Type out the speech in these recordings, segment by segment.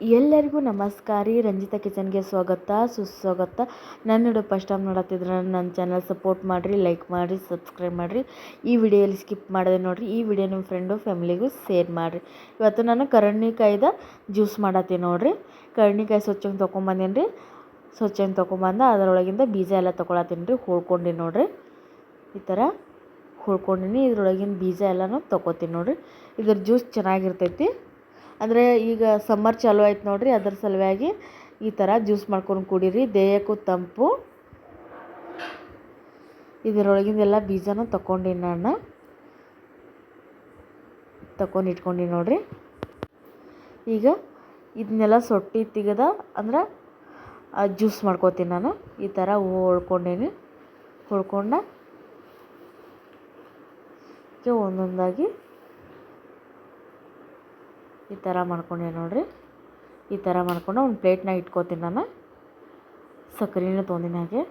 ಎಲ್ಲರಿಗೂ ನಮಸ್ಕಾರ. ರೀ ರಂಜಿತಾ ಕಿಚನ್ಗೆ ಸ್ವಾಗತ, ಸುಸ್ವಾಗತ. ನನ್ನ ವಿಡಿಯೋ ಫಸ್ಟ್ ಟೈಮ್ ನೋಡತ್ತಿದ್ರೆ ನನ್ನ ಚಾನಲ್ ಸಪೋರ್ಟ್ ಮಾಡಿರಿ, ಲೈಕ್ ಮಾಡಿರಿ, ಸಬ್ಸ್ಕ್ರೈಬ್ ಮಾಡಿರಿ. ಈ ವಿಡಿಯೋಲಿ ಸ್ಕಿಪ್ ಮಾಡಿದೆ ನೋಡಿರಿ, ಈ ವಿಡಿಯೋ ನಿಮ್ಮ ಫ್ರೆಂಡು, ಫ್ಯಾಮಿಲಿಗೂ ಶೇರ್ ಮಾಡಿರಿ. ಇವತ್ತು ನಾನು ಕರಣಿಕಾಯ್ದ ಜ್ಯೂಸ್ ಮಾಡತ್ತೀನಿ ನೋಡಿರಿ. ಕರಣಿಕಾಯಿ ಸ್ವಚ್ಛಂಗೆ ತೊಗೊಂಬಂದೇನಿ ರೀ. ಸ್ವಚ್ಛಂಗೆ ತೊಗೊಂಬಂದು ಅದರೊಳಗಿಂದ ಬೀಜ ಎಲ್ಲ ತೊಗೊಳತ್ತೀನಿ ರೀ, ಹುಳ್ಕೊಂಡು ನೋಡಿರಿ. ಈ ಥರ ಹುಳ್ಕೊಂಡಿನಿ ಇದ್ರೊಳಗಿನ ಬೀಜ ಎಲ್ಲನೂ ತೊಗೋತೀನಿ ನೋಡಿರಿ. ಇದ್ರ ಜ್ಯೂಸ್ ಚೆನ್ನಾಗಿರ್ತೈತಿ. ಅಂದರೆ ಈಗ ಸಮ್ಮರ್ ಚಾಲು ಆಯ್ತು ನೋಡಿರಿ, ಅದ್ರ ಸಲುವಾಗಿ ಈ ಥರ ಜ್ಯೂಸ್ ಮಾಡ್ಕೊಂಡು ಕುಡೀರಿ. ದೇಹಕ್ಕೂ ತಂಪು. ಇದರೊಳಗಿಂದೆಲ್ಲ ಬೀಜನ ತಗೊಂಡಿನಿ ನಾನು ತಗೊಂಡು ಇಟ್ಕೊಂಡಿನಿ ನೋಡಿರಿ. ಈಗ ಇದನ್ನೆಲ್ಲ ಸೊಟ್ಟಿ ತೆಗೆದ ಅಂದ್ರೆ ಜ್ಯೂಸ್ ಮಾಡ್ಕೋತೀನಿ ನಾನು. ಈ ಥರ ಹೊಳ್ಕೊಂಡೀನಿ. ಹೊಳ್ಕೊಂಡ ಒಂದೊಂದಾಗಿ ಈ ಥರ ಮಾಡ್ಕೊಂಡೆ ನೋಡಿರಿ. ಈ ಥರ ಮಾಡ್ಕೊಂಡು ಒಂದು ಪ್ಲೇಟ್ನಾಗ ಇಟ್ಕೋತೀನಿ ನಾನು. ಸಕ್ಕರೆನೂ ತೊಂದಿನ ಹಾಗೆ.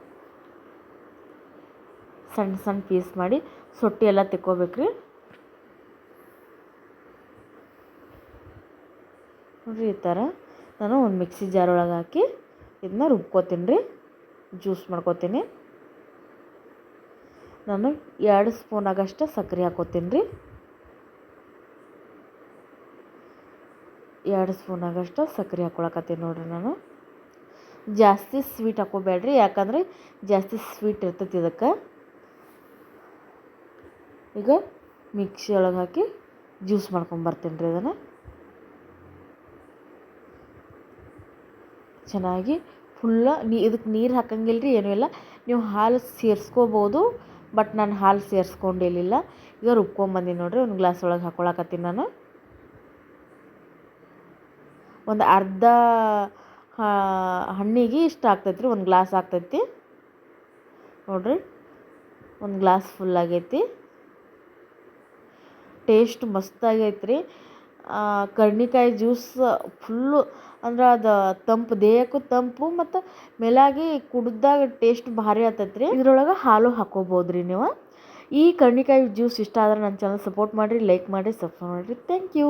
ಸಣ್ಣ ಸಣ್ಣ ಪೀಸ್ ಮಾಡಿ ಸೊಟ್ಟಿ ಎಲ್ಲ ತಿಕ್ಕೋಬೇಕ್ರಿ. ನೋಡಿರಿ ಈ ಥರ ನಾನು ಒಂದು ಮಿಕ್ಸಿ ಜಾರ್ ಒಳಗೆ ಹಾಕಿ ಇದನ್ನ ರುಬ್ಕೋತೀನಿ ರೀ. ಜ್ಯೂಸ್ ಮಾಡ್ಕೋತೀನಿ. ನಾನು ಎರಡು ಸ್ಪೂನ್ ಆಗಷ್ಟು ಸಕ್ಕರೆ ಹಾಕೋತೀನಿ ರೀ. ಎರಡು ಸ್ಪೂನ್ ಆಗಷ್ಟು ಸಕ್ಕರೆ ಹಾಕ್ಕೊಳಕತ್ತೀನಿ ನೋಡಿರಿ ನಾನು. ಜಾಸ್ತಿ ಸ್ವೀಟ್ ಹಾಕೋಬೇಡ್ರಿ ಯಾಕಂದರೆ ಜಾಸ್ತಿ ಸ್ವೀಟ್ ಇರ್ತೈತಿ ಇದಕ್ಕೆ. ಈಗ ಮಿಕ್ಸಿ ಒಳಗೆ ಹಾಕಿ ಜ್ಯೂಸ್ ಮಾಡ್ಕೊಂಬರ್ತೀನಿ ರೀ ಅದನ್ನು ಚೆನ್ನಾಗಿ ಫುಲ್ಲ ನೀ, ಇದಕ್ಕೆ ನೀರು ಹಾಕಂಗಿಲ್ಲ ರೀ ಏನೂ ಇಲ್ಲ. ನೀವು ಹಾಲು ಸೇರಿಸ್ಕೋಬೋದು, ಬಟ್ ನಾನು ಹಾಲು ಸೇರಿಸ್ಕೊಂಡಿರಲಿಲ್ಲ. ಈಗ ರುಬ್ಕೊಂಬಂದಿನಿ ನೋಡಿರಿ, ಒಂದು ಗ್ಲಾಸ್ ಒಳಗೆ ಹಾಕ್ಕೊಳಕತ್ತೀನಿ ನಾನು. ಒಂದು ಅರ್ಧ ಹಣ್ಣಿಗೆ ಇಷ್ಟು ಆಗ್ತೈತೆ ರೀ ಒಂದು ಗ್ಲಾಸ್ ಆಗ್ತೈತಿ. ನೋಡಿರಿ, ಒಂದು ಗ್ಲಾಸ್ ಫುಲ್ ಆಗೈತಿ. ಟೇಸ್ಟ್ ಮಸ್ತಾಗೈತೆ ರೀ ಕರ್ಣಿಕಾಯಿ ಜ್ಯೂಸ್ ಫುಲ್ಲು ಅಂದ್ರೆ ಅದು ತಂಪು, ದೇಹಕ್ಕೂ ತಂಪು ಮತ್ತು ಮೇಲಾಗಿ ಕುಡ್ದಾಗ ಟೇಸ್ಟ್ ಭಾರಿ ಆಗ್ತೈತೆ ರೀ ಇದ್ರೊಳಗೆ ಹಾಲು ಹಾಕೋಬೋದು ರೀ ನೀವು. ಈ ಕರ್ಣಿಕಾಯಿ ಜ್ಯೂಸ್ ಇಷ್ಟ ಆದ್ರೆ ನನ್ನ ಚಾನಲ್ ಸಪೋರ್ಟ್ ಮಾಡಿರಿ ಲೈಕ್ ಮಾಡಿರಿ ಸಬ್ಸ್ಕ್ರೈಬ್ ಮಾಡಿರಿ. Thank you